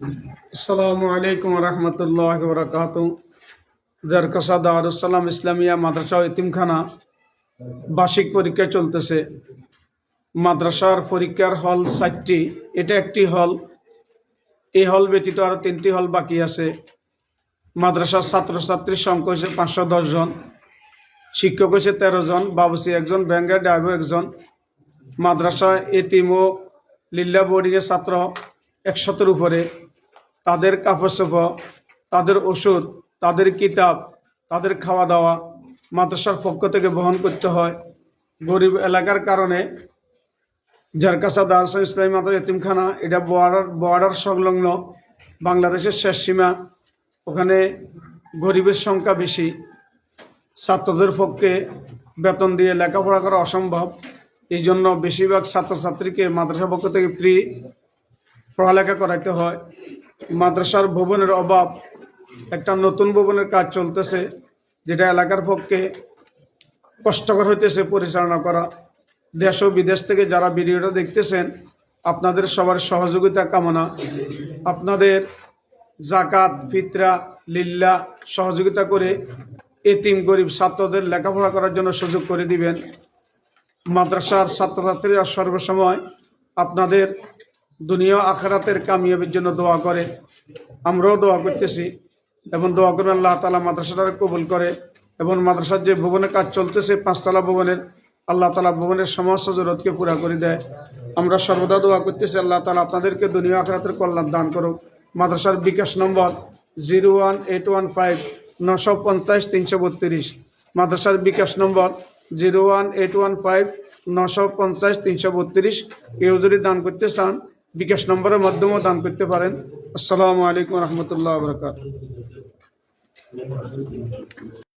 আসসালামু আলাইকুম রহমতুল্লাহ বরকাত জারকাসা দারুসালাম ইসলামিয়া মাদ্রাসা ও এতিমখানা বার্ষিক পরীক্ষা চলতেছে। মাদ্রাসার পরীক্ষার হল সাতটি এটা একটি হল। এই হল ব্যতীত আরও তিনটি হল বাকি আছে। মাদ্রাসার ছাত্রছাত্রীর সংখ্যা হয়েছে পাঁচশো জন, শিক্ষক হয়েছে তেরো জন, বাবুসি একজন ব্যাঙ্গের ড্রাইভার একজন। মাদ্রাসা এতিম ও লিল্লা বোর্ডিংয়ের ছাত্র একশতের উপরে। তাদের কাপড় তাদের ওষুধ, তাদের কিতাব, তাদের খাওয়া দাওয়া মাদ্রাসার পক্ষ থেকে বহন করতে হয়। গরিব এলাকার কারণে ঝারকাসা দারসা ইসলামী মাদ্রাসা এতিমখানা, এটা বর্ডার বর্ডার সংলগ্ন বাংলাদেশের শেষ সীমা। ওখানে গরিবের সংখ্যা বেশি। ছাত্রদের পক্ষে বেতন দিয়ে লেখাপড়া করা অসম্ভব। এই জন্য বেশিরভাগ ছাত্রছাত্রীকে মাদ্রাসা পক্ষ থেকে ফ্রি পড়ালেখা করাইতে হয়। মাদ্রাসার ভবনের অভাব, একটা নতুন ভবনের কাজ চলতেছে, যেটা এলাকার পক্ষে কষ্টকর হইতেছে পরিচালনা করা। দেশ ও বিদেশ থেকে যারা ভিডিওটা দেখতেছেন, আপনাদের সবার সহযোগিতা কামনা। আপনাদের জাকাত ফিতরা, লিল্লা সহযোগিতা করে এতিম গরিব ছাত্রদের লেখাপড়া করার জন্য সুযোগ করে দিবেন। মাদ্রাসার ছাত্রছাত্রীরা সর্বসময় আপনাদের দুনিয়া আখরাতের কামিয়াবির জন্য দোয়া করে। আমরাও দোয়া করতেছি এবং দোয়া করবেন আল্লাহ তালা মাদ্রাসাটাকে কবুল করে এবং মাদ্রাসার যে ভবনের কাজ চলতেছে, পাঁচতলা ভবনের, আল্লাহ তালা ভবনের সমস্ত জরুরতকে পুরা করে দেয়। আমরা সর্বদা দোয়া করতেছি, আল্লাহ তালা আপনাদেরকে দুনিয়া আখরাতের কল্যাণ দান করুক। মাদ্রাসার bKash number zero one eight one five নশো পঞ্চাশ তিনশো বত্রিশ। মাদ্রাসার bKash number zero one eight one five নশো পঞ্চাশ তিনশো বত্রিশ। কেউ যদি দান করতে চান বিকাশ নম্বরের মাধ্যমেও দান করতে পারেন। আসসালামু আলাইকুম রহমতুল্লাহ বরকাত